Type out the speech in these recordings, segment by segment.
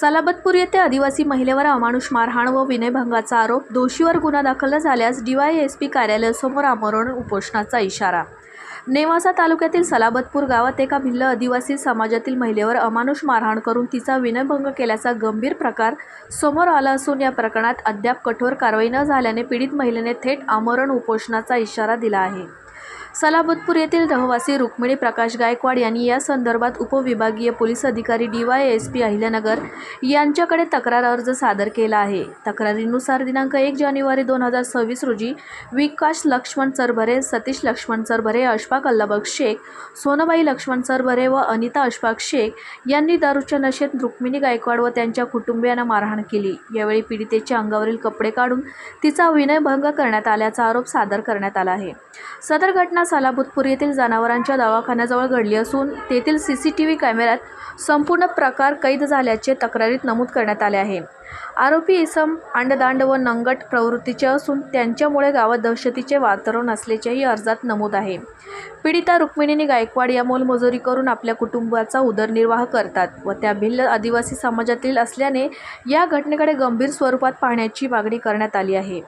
सलाबतपूर येथे आदिवासी महिलेवर अमानुष मारहाण व विनयभंगाचा आरोप दोषीवर गुन्हा दाखल न झाल्यास डीवायएसपी कार्यालयासमोर आमरण उपोषणाचा इशारा. नेवासा तालुक्यातील सलाबतपूर गावात एका भिल्ल आदिवासी समाजातील महिलेवर अमानुष मारहाण करून तिचा विनयभंग केल्याचा गंभीर प्रकार समोर आला असून या प्रकरणात अद्याप कठोर कारवाई न झाल्याने पीडित महिलेने थेट आमरण उपोषणाचा इशारा दिला आहे. सलाबतपूर येथील रहिवासी रुक्मिणी प्रकाश गायकवाड यांनी या संदर्भात उपविभागीय पोलीस अधिकारी D Y S P Ahilyanagar यांच्याकडे तक्रार अर्ज सादर केला आहे. तक्रारीनुसार दिनांक एक जानेवारी दोन हजार सव्वीस रोजी विकास लक्ष्मण सरभरे सतीश लक्ष्मण सरभरे अशफाक अल्लाबग शेख सोनबाई लक्ष्मण सरभरे व अनिता अशफाक शेख यांनी दारूच्या नशेत रुक्मिणी गायकवाड व त्यांच्या कुटुंबियांना मारहाण केली. यावेळी पीडितेच्या अंगावरील कपडे काढून तिचा विनयभंग करण्यात आल्याचा आरोप सादर करण्यात आला आहे. सदर घटना सालाबुतपूर येथील जनावरांच्या दवाखान्याजवळ घडली असून तेथील सी सी टी व्ही कॅमेऱ्यात संपूर्ण प्रकार कैद झाल्याचे तक्रारीत नमूद करण्यात आले आहे. आरोपी इसम अंडदांड व नंगट प्रवृत्तीचे असून त्यांच्यामुळे गावात दहशतीचे वातावरण असल्याचेही अर्जात नमूद आहे. पीडिता रुक्मिणीने गायकवाड या मोलमजुरी करून आपल्या कुटुंबाचा उदरनिर्वाह करतात व त्या भिल्ल आदिवासी समाजातील असल्याने या घटनेकडे गंभीर स्वरूपात पाहण्याची मागणी करण्यात आली आहे.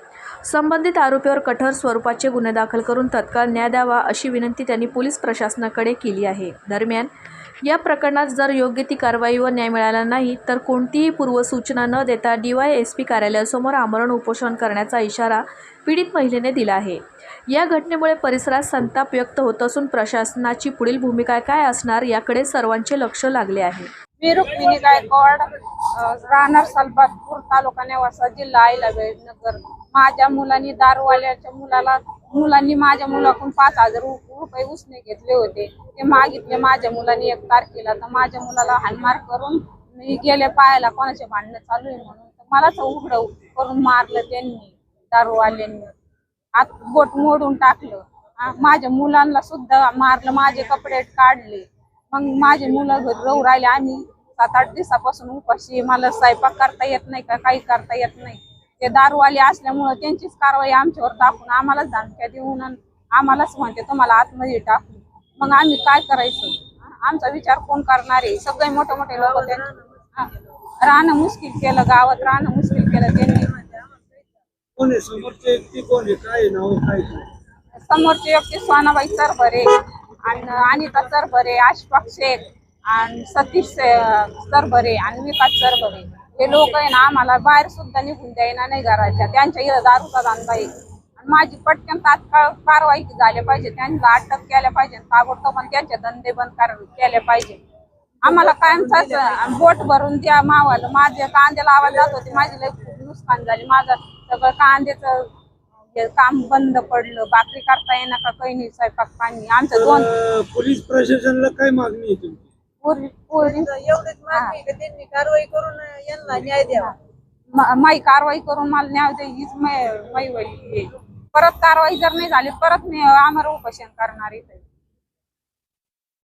संबंधित आरोपीवर कठोर स्वरूपाचे गुन्हे दाखल करून तत्काळ न्याय द्यावा अशी विनंती त्यांनी पोलीस प्रशासनाकडे केली आहे. दरम्यान या प्रकरणात जर योग्य ती कारवाई व न्याय मिळाला नाही तर कोणतीही पूर्वसूचना न देता डी वाय एस पी कार्यालयासमोर आमरण उपोषण करण्याचा इशारा पीडित महिलेने दिला आहे. या घटनेमुळे परिसरात संताप व्यक्त होत असून प्रशासनाची पुढील भूमिका काय असणार याकडे सर्वांचे लक्ष लागले आहे. राहणार सलबादपूर तालुका नेवासा जिल्हा आईलाबेड नगर. माझ्या मुलांनी दारूवाल्याच्या मुलाला मुलांनी माझ्या मुलाकडून पाच हजार रुपये उसने घेतले होते. ते मागितले माझ्या मुलांनी एक तारखेला. तर माझ्या मुलाला हाणमार करून मी गेले पायाला कोणाचे भांडणं चालू आहे म्हणून तर मलाच उघड करून मारलं त्यांनी दारूवाल्यांनी. आत बोट मोडून टाकलं. माझ्या मुलांना सुद्धा मारलं. माझे कपडे काढले. मग माझे मुलं घरी राहू राहिले. आम्ही सात आठ दिवसापासून उपाशी. मला स्वयंपाक करता येत नाही का काही करता येत नाही. ते दारूवाले असल्यामुळं त्यांचीच कारवाई आमच्यावर दाखवून आम्हालाच धमक्या देऊन आम्हालाच म्हणते तुम्हाला आतमध्ये टाकू. मग आम्ही काय करायचं? आमचा विचार कोण करणार आहे? सगळे मोठे मोठे लोक राहणं मुश्किल केलं गावात राहणं मुश्किल केलं त्यांनी. समोरचे व्यक्ती सोनाबाई सरभरे आणि अनिता सरभरे अशफाक शेख. आणि सतीश सरभरे आणि विकास सरभरे हे लोक आहे ना आम्हाला बाहेर सुद्धा निघून द्यायना नाही घराच्या. त्यांच्या इथं दारूचा धंदा आहे आणि माझी पटकन तात्काळ कारवाई झाल्या पाहिजे. त्यांना अटक केल्या पाहिजे. ताबडतोब पण त्यांचे धंदे बंद कर केले पाहिजे. आम्हाला कायमचाच बोट भरून द्या मावाला. माझ्या कांद्याला आवाज जात होते. माझी लई खूप नुकसान झाली. माझं सगळं कांद्याचं काम बंद पडलं. भाकरी करता येणार का? काही नाही. स्वयंपाक पाणी. आमचं दोन पोलीस प्रशासनाला काय मागणी आहे तुमची? एवढीच मागणी का? त्यांनी कारवाई करून यांना न्याय द्यावा. म- माई कारवाई करून मला न्याय दे हीच मै- मैवली आहे. परत कारवाई जर नाही झाली परत मी आम्हाला उपोषण करणार इथे.